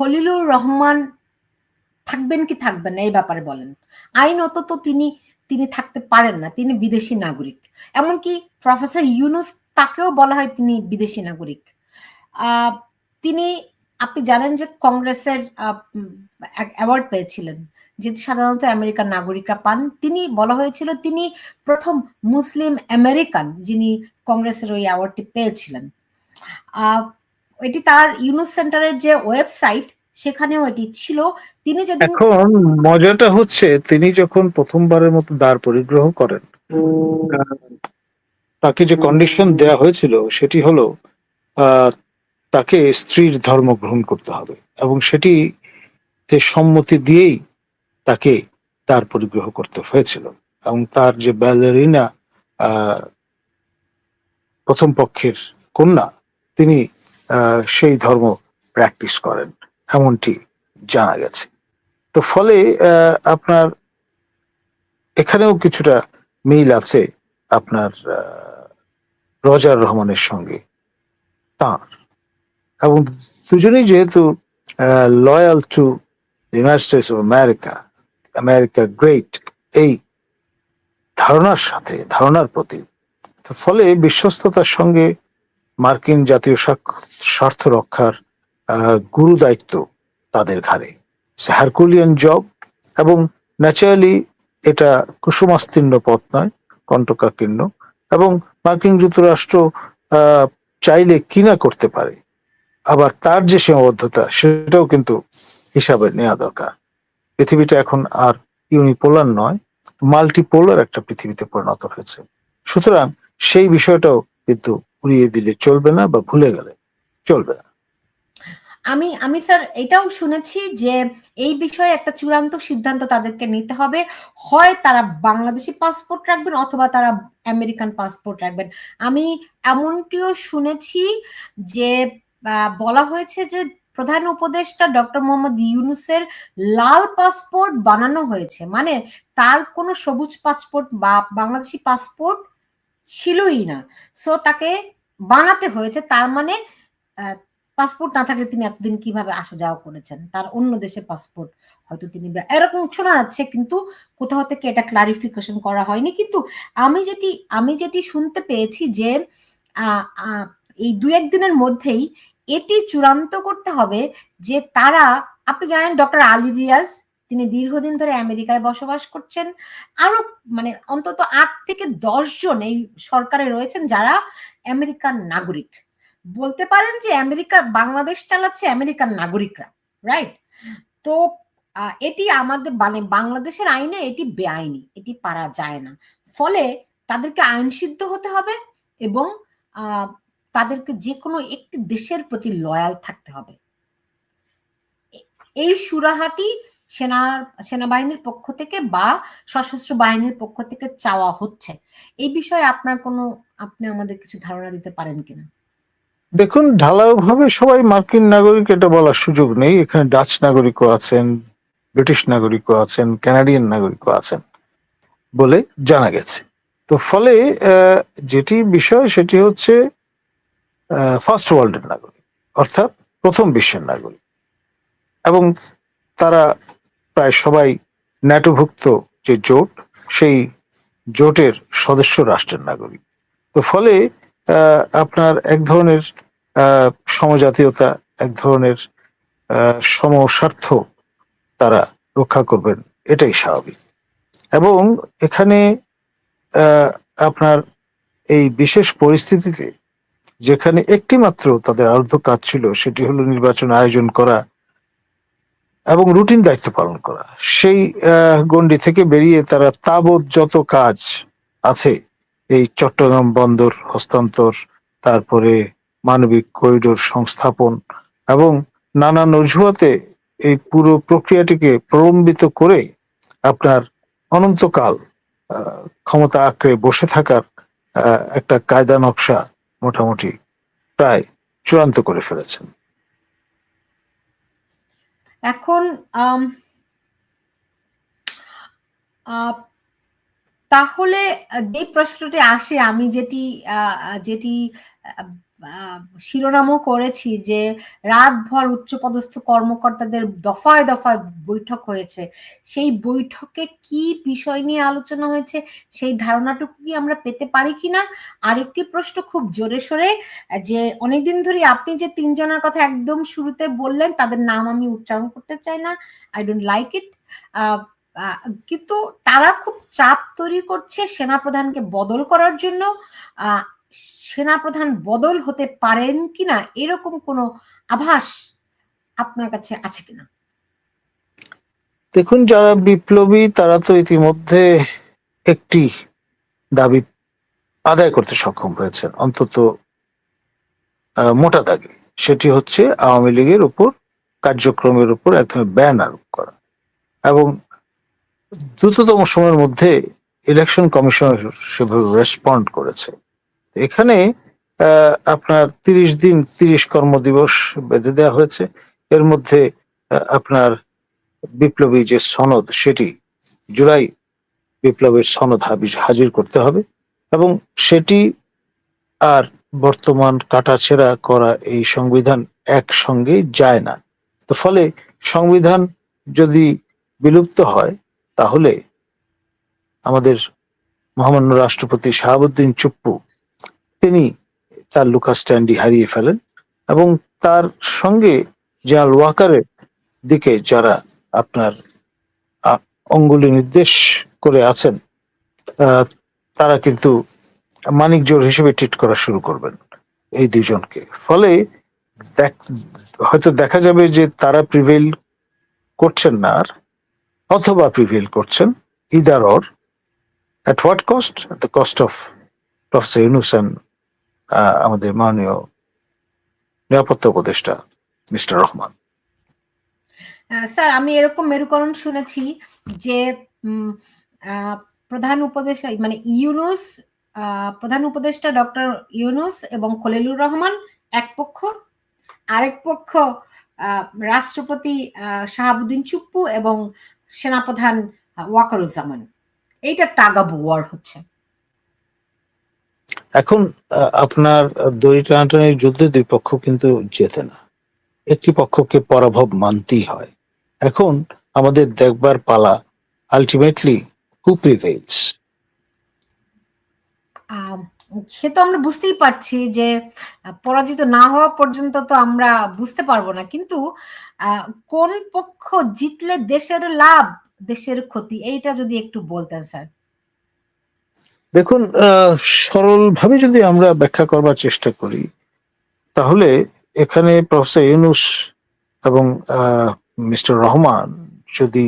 খলিলুর রহমান থাকবেন কি থাকবেন না, এই ব্যাপারে বলেন। আইনত তো তিনি তিনি থাকতে পারেন না, তিনি বিদেশি নাগরিক। এমনকি প্রফেসর ইউনুস তাকেও বলা হয় তিনি বিদেশি নাগরিক। তিনি, আপনি জানেন যে কংগ্রেসের অ্যাওয়ার্ড পেয়েছিলেন যেটি সাধারণত আমেরিকান নাগরিকরা পান। তিনি বলা হয়েছিল তিনি প্রথম মুসলিম আমেরিকান যিনি কংগ্রেসের ওই অ্যাওয়ার্ডটি পেয়েছিলেন। এটি তার ইউনুস সেন্টারের যে ওয়েবসাইট, সেখানেও এটি ছিল। তিনি যেদিন এখন মজাটা হচ্ছে, তিনি যখন প্রথমবারের মতো দ্বার পরিগ্রহ করেন তাকে যে কন্ডিশন দেয়া হয়েছিল, সেটি হলো তাকে স্ত্রীর ধর্ম গ্রহণ করতে হবে এবং সেটি সম্মতি দিয়েই তাকে তার পরিগ্রহ করতে হয়েছিল। এবং তার যে ব্যালেরিনা প্রথম পক্ষের কন্যা, তিনি সেই ধর্ম প্র্যাকটিস করেন, এমনটি জানা গেছে। তো ফলে আপনার এখানেও কিছুটা মিল আছে আপনার রজার রহমানের সঙ্গে। তার। এবং দুজনেই যেহেতু loyal to United States of America America great এই ধারণার সাথে, ধারণার প্রতি। ফলে বিশ্বস্ততার সঙ্গে মার্কিন জাতীয় স্বার্থ রক্ষার গুরু দায়িত্ব তাদের ঘাড়ে। হারকুলিয়ান জব এবং ন্যাচারালি এটা কুসুমাস্তীর্ণ পথ নয় কণ্টকাকীর্ণ এবং মার্কিন যুক্তরাষ্ট্র চাইলে কিনা করতে পারে, আবার তার যে সীমাবদ্ধতা সেটাও কিন্তু হিসাবে নেওয়া দরকার। পৃথিবীটা এখন আর ইউনিপোলার নয়, মাল্টিপোলার একটা পৃথিবীতে পরিণত হয়েছে। সুতরাং সেই বিষয়টাও কিন্তু উড়িয়ে দিলে চলবে না বা ভুলে গেলে চলবে না। আমি আমি স্যার এটাও শুনেছি যে এই বিষয়ে একটা চূড়ান্ত সিদ্ধান্ত তাদেরকে নিতে হবে। হয় তারা বাংলাদেশি পাসপোর্ট রাখবেন অথবা তারা আমেরিকান পাসপোর্ট রাখবেন। আমি এমনটিও শুনেছি যে বলা হয়েছে যে প্রধান উপদেষ্টা ডক্টর মোহাম্মদ ইউনুসের লাল পাসপোর্ট বানানো হয়েছে। মানে তার কোনো সবুজ পাসপোর্ট বা বাংলাদেশি পাসপোর্ট ছিলই না। সো তাকে বানাতে হয়েছে, তার মানে পাসপোর্ট না থাকলে তিনি এতদিন কীভাবে আসা যাওয়া করেছেন? তার অন্য দেশে পাসপোর্ট হয়তো তিনি এরকম শোনা যাচ্ছে কিন্তু কোথাও থেকে এটা ক্লারিফিকেশন করা হয়নি। কিন্তু আমি যেটি আমি যেটি শুনতে পেয়েছি যে এই দু একদিনের মধ্যেই এটি চূড়ান্ত করতে হবে যে তারা, আপনি জানেন ডক্টর আলী রিয়াজ তিনি দীর্ঘদিন ধরে আমেরিকায় বসবাস করছেন। আরও মানে অন্তত আট থেকে দশ জন এই সরকারে রয়েছেন যারা আমেরিকান নাগরিক। বলতে পারেন যে আমেরিকা, বাংলাদেশ চালাচ্ছে আমেরিকান নাগরিকরা রাইট তো এটি আমাদের মানে বাংলাদেশের আইনে এটি বেআইনি, এটি পারা যায় না। ফলে তাদেরকে আইন সিদ্ধ হতে হবে এবং তাদেরকে যে কোনো একটি দেশের প্রতি লয়াল থাকতে হবে। এই সুরাহাটি সেনার সেনাবাহিনীর পক্ষ থেকে বা সশস্ত্র বাহিনীর পক্ষ থেকে চাওয়া হচ্ছে। এই বিষয়ে আপনার কোনো, আপনি আমাদের কিছু ধারণা দিতে পারেন কিনা? দেখুন, ঢালাওভাবে সবাই মার্কিন নাগরিক এটা বলার সুযোগ নেই। এখানে ডাচ নাগরিকও আছেন, ব্রিটিশ নাগরিকও আছেন কানাডিয়ান নাগরিকও আছেন বলে জানা গেছে। তো ফলে যেটি বিষয় সেটি হচ্ছে ফার্স্ট ওয়ার্ল্ডের নাগরিক, অর্থাৎ প্রথম বিশ্বের নাগরিক। এবং তারা প্রায় সবাই ন্যাটোভুক্ত যে জোট, সেই জোটের সদস্য রাষ্ট্রের নাগরিক। তো ফলে আপনার এক ধরনের সমজাতীয়তা, এক ধরনের সমস্বার্থ তারা রক্ষা করবেন, এটাই স্বাভাবিক। এবং এখানে আপনার এই বিশেষ পরিস্থিতিতে যেখানে একটি মাত্র তাদের আরধ্য কাজ ছিল, সেটি হলো নির্বাচন আয়োজন করা এবং রুটিন দায়িত্ব পালন করা। সেই গণ্ডি থেকে বেরিয়ে তারা তাবৎ যত কাজ আছে, এই চট্টগ্রাম বন্দর হস্তান্তর, তারপরে মানবিক করিডোর সংস্থাপন এবং নানা নজুয়াতে এই পুরো প্রক্রিয়াটিকে প্রলম্বিত করে আপনার অনন্তকাল ক্ষমতা আঁকড়ে বসে থাকার একটা কায়দা নকশা মোটামুটি প্রায় চূড়ান্ত করে ফেলেছেন। এখন তাহলে যে প্রশ্নটি আসে, আমি যেটি যেটি শিরোনামও করেছি যে, রাতভর উচ্চপদস্থ কর্মকর্তাদের দফায় দফায় বৈঠক হয়েছে। সেই বৈঠকে কি বিষয় নিয়ে আলোচনা হয়েছে, সেই ধারণাটুকু কি আমরা পেতে পারি কিনা আরেকটি প্রশ্ন খুব জোরে সোরে, যে, অনেকদিন ধরে আপনি যে তিনজনের কথা একদম শুরুতে বললেন, তাদের নাম আমি উচ্চারণ করতে চাই না আই ডোন্ট লাইক ইট কিন্তু তারা খুব চাপ তৈরি করছে সেনাপ্রধানকে বদল করার জন্য। সেনাপ্রধান বদল হতে পারেন কিনা এরকম কোনো আভাস আপনার কাছে আছে কিনা? দেখুন, যারা বিপ্লবী তারা তো ইতিমধ্যে একটি দাবি আদায় করতে সক্ষম হয়েছেন। অন্তত মোটা দাগে। সেটি হচ্ছে আওয়ামী লীগের উপর, কার্যক্রমের উপর এক ধরনের ব্যান আরোপ করা। এবং দ্রুততম সময়ের মধ্যে ইলেকশন কমিশন সেভাবে রেসপন্ড করেছে। এখানে আপনার তিরিশ দিন তিরিশ কর্মদিবস বেঁধে দেওয়া হয়েছে। এর মধ্যে আপনার বিপ্লবী যে সনদ, সেটি জুলাই বিপ্লবের সনদ হাজির করতে হবে এবং সেটি আর বর্তমান কাটাছেড়া করা এই সংবিধান একসঙ্গে যায় না। তো ফলে সংবিধান যদি বিলুপ্ত হয় তাহলে আমাদের মহামান্য রাষ্ট্রপতি শাহাবুদ্দিন চুপ্পু, তিনি তার লুকা স্ট্যান্ডি হারিয়ে ফেলেন এবং তার সঙ্গে জেনারেল ওয়াকারের দিকে যারা আপনার অঙ্গুলি নির্দেশ করে আছেন তারা কিন্তু মানিক জোর হিসেবে ট্রিট করা শুরু করবেন এই দুজনকে। ফলে হয়তো দেখা যাবে যে তারা প্রিভেল করছেন না আর। অথবা প্রিভেল করছেন either or at what cost the cost of professor Yunus ah, আমাদের মাননীয় নিরাপত্তা উপদেষ্টা মিস্টার রহমান। স্যার আমি এরকম মেরুকরণ শুনেছি যে প্রধান উপদেষ্টা মানে ইউনুস প্রধান উপদেষ্টা ডক্টর ইউনুস এবং খলিলুর রহমান এক পক্ষ আরেক পক্ষ রাষ্ট্রপতি শাহাবুদ্দিন চুপ্পু এবং সেনাপ্রধান ওয়াকারুজ্জামান এইটা টাগ অফ ওয়ার হচ্ছে। এখন আপনার দড়ি টানাটানির যুদ্ধে দুই পক্ষ কিন্তু জেতে না। একটি পক্ষকে পরাভব মানতেই হয়। এখন আমাদের দেখবার পালা আলটিমেটলি হু প্রিভেলস সে তো আমরা বুঝতেই পারছি যে পরাজিত না হওয়া পর্যন্ত তো আমরা বুঝতে পারব না। কিন্তু আহ, কোন পক্ষ জিতলে দেশের লাভ, দেশের ক্ষতি? এইটা যদি একটু বলতেন, স্যার। দেখুন সরল ভাবে যদি আমরা ব্যাখ্যা করবার চেষ্টা করি, তাহলে এখানে প্রফেসর ইউনুস এবং মিস্টার রহমান যদি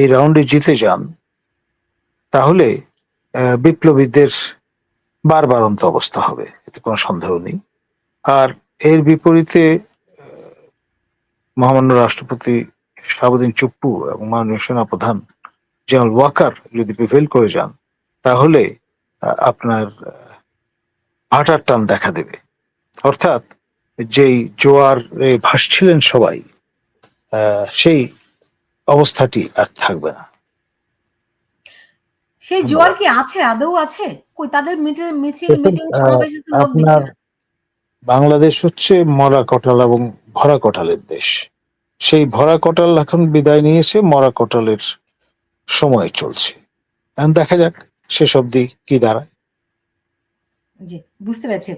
এই রাউন্ডে জিতে যান, তাহলে বিপ্লবীদের বারবারন্ত অবস্থা হবে। এতে কোনো সন্দেহ নেই। আর এর বিপরীতে মহামান্য রাষ্ট্রপতি শাহাবুদ্দিন চুপ্পু এবং মাননীয় সেনাপ্রধান জেনারেল ওয়াকার যদি প্রিভেল করে যান তাহলে আহ, আপনার ভাটার টান দেখা দেবে। অর্থাৎ যেই জোয়ারে ভাসছিলেন সবাই আহ, সেই অবস্থাটি আর থাকবে না। সেই জোয়ার কি আছে? আদৌ আছে? কই তাদের মিটিং মিছিল মিটিং সমাবেশে তো লোক আপনার বাংলাদেশ হচ্ছে মরা কটাল এবং ভরা কটালের দেশ। সেই ভরা কটাল এখন বিদায় নিয়েছে মরা কটালের সময় চলছে। দেখা যাক, শেষ অবধি কি দাঁড়ায়। জি, বুঝতে পেরেছি।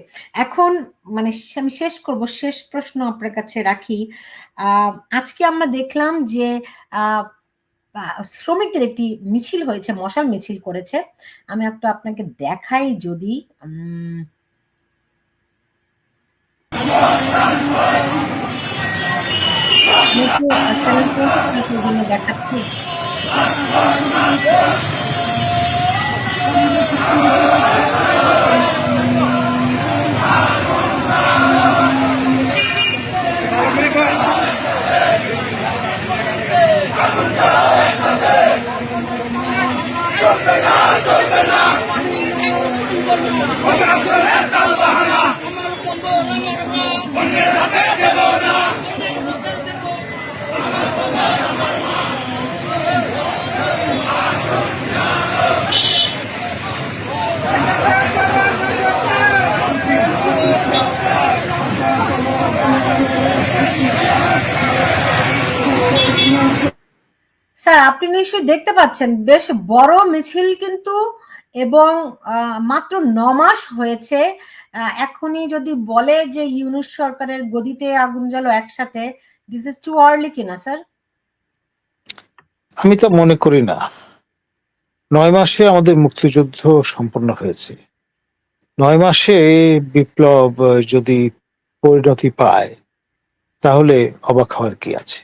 এখন মানে আমি শেষ করব, শেষ প্রশ্ন আপনার কাছে রাখি। আজকে আমরা দেখলাম যে শ্রমিকদের একটি মিছিল হয়েছে, মশাল মিছিল করেছে। আমি একটু আপনাকে দেখাই যদি নতুন চ্যানেল করেছি সেই জন্য দেখাচ্ছি প্রশাসনের স্যার, আপনি নিশ্চয়ই দেখতে পাচ্ছেন, বেশ বড় মিছিল কিন্তু এবং মাত্র ন মাস হয়েছে। এখনই যদি বলে যে ইউনুস সরকারের গদিতে আগুন জ্বালো একসাথে দিস ইজ টু আর্লি কিনা, স্যার? আমি তো মনে করি না। নয় মাসে আমাদের মুক্তিযুদ্ধ সম্পন্ন হয়েছে। নয় মাসে বিপ্লব যদি পরিণতি পায়, তাহলে অবাক হওয়ার কি আছে?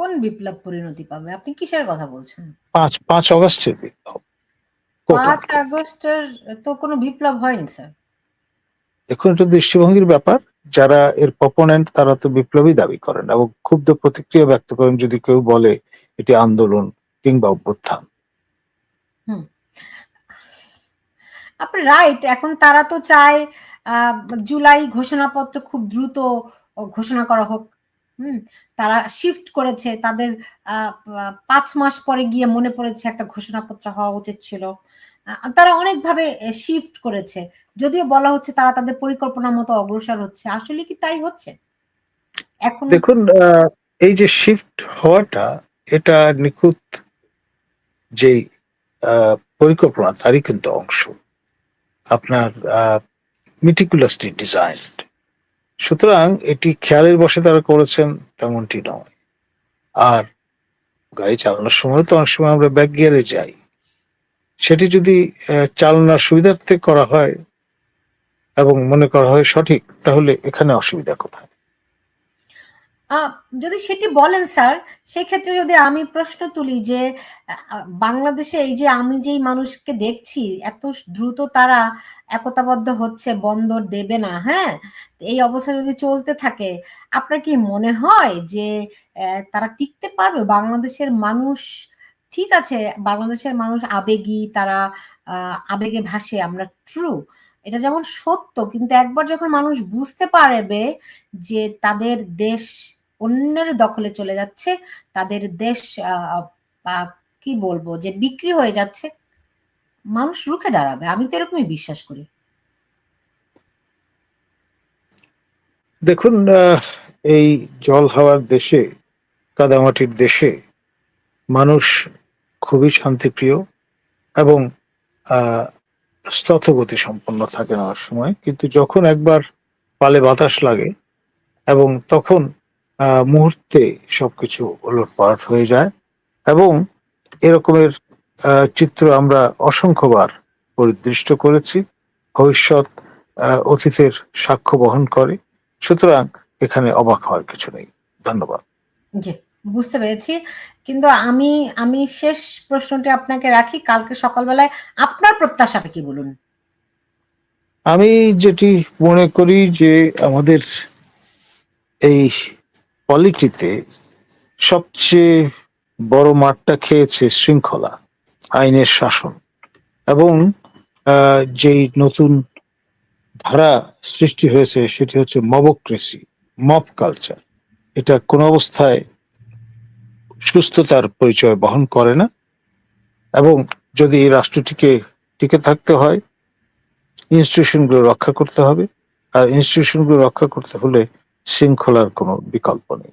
কোন বিপ্লব পরিণতি পাবে? আপনি কিসের কথা বলছেন? পাঁচ পাঁচ অগস্টের বিপ্লব। পাঁচ আগস্টের তো কোনো বিপ্লব হয়নি স্যার। দেখুন এটা দৃষ্টিভঙ্গির ব্যাপার। যারা এর পপোনেন্ট তারা তো বিপ্লবী দাবি করেন এবং ক্ষুব্ধ প্রতিক্রিয়া ব্যক্ত করেন যদি কেউ বলে এটি আন্দোলন কিংবা অভ্যুত্থান। আপনি রাইট এখন তারা তো চায় আহ, জুলাই ঘোষণাপত্র খুব দ্রুত ঘোষণা করা হোক। হুম, তারা শিফট করেছে, তাদের পাঁচ মাস পরে গিয়ে মনে পড়েছে একটা ঘোষণাপত্র হওয়া উচিত ছিল। তারা অনেকভাবে শিফট করেছে। যদিও বলা হচ্ছে তারা তাদের পরিকল্পনা মতো অগ্রসর হচ্ছে। আসলে কি তাই হচ্ছে? এখন দেখুন এই যে শিফট হওয়াটা, এটা নিখুঁত যে পরিকল্পনা, তারই কিন্তু অংশ। আপনার মিটিকুলাসলি ডিজাইন সুতরাং এটি খেয়ালের বসে তারা করেছেন তেমনটি নয়। আর গাড়ি চালানোর সময় তো অনেক সময় আমরা ব্যাক গিয়ারে যাই। সেটি যদি চালনার সুবিধার্থে করা হয় এবং মনে করা হয় সঠিক, তাহলে এখানে অসুবিধা কোথায়? যদি সেটি বলেন স্যার সেক্ষেত্রে যদি আমি প্রশ্ন তুলি যে বাংলাদেশে এই যে আমি যেই মানুষকে দেখছি, এত দ্রুত তারা একতাবদ্ধ হচ্ছে, বন্দর দেবে না হ্যাঁ? এই অবস্থা যদি চলতে থাকে, আপনার কি মনে হয় যে তারা টিকতে পারবে? বাংলাদেশের মানুষ ঠিক আছে, বাংলাদেশের মানুষ আবেগী, তারা আবেগে ভাসে, আমরা ট্রু এটা যেমন সত্য, কিন্তু একবার যখন মানুষ বুঝতে পারবে যে তাদের দেশ অন্যের দখলে চলে যাচ্ছে, তাদের দেশ কি বলব, যে বিক্রি হয়ে যাচ্ছে, মানুষ রুখে দাঁড়াবে। আমি তো এরকমই বিশ্বাস করি। দেখুন এই জল হাওয়ার দেশে, কাদামাটির দেশে, মানুষ খুবই শান্তিপ্রিয় এবং স্থতগতি সম্পন্ন থাকে না সময় কিন্তু যখন একবার পালে বাতাস লাগে এবং তখন মুহূর্তে সবকিছু ওলটপালট হয়ে যায় এবং এরকমের চিত্র আমরা অসংখ্যবার পরিদৃষ্ট করেছি। ভবিষ্যৎ অতীতের সাক্ষ্য বহন করে। সুতরাং এখানে অবাক হওয়ার কিছু নেই। ধন্যবাদ। জি বুঝতে পেরেছি। কিন্তু আমি আমি শেষ প্রশ্নটি আপনাকে রাখি। কালকে সকালবেলায় আপনার প্রত্যাশাটা কি বলুন? আমি যেটি মনে করি যে আমাদের এই পলিটিতে সবচেয়ে বড় মাঠটা খেয়েছে শৃঙ্খলা, আইনের শাসন এবং যেই নতুন ধারা সৃষ্টি হয়েছে সেটি হচ্ছে মবক্রেসি, মব কালচার। এটা কোন অবস্থায় সুস্থতার পরিচয় বহন করে না এবং যদি এই রাষ্ট্রটিকে টিকে থাকতে হয় ইনস্টিটিউশনগুলো রক্ষা করতে হবে। আর ইনস্টিটিউশনগুলো রক্ষা করতে হলে শৃঙ্খলার কোনো বিকল্প নেই।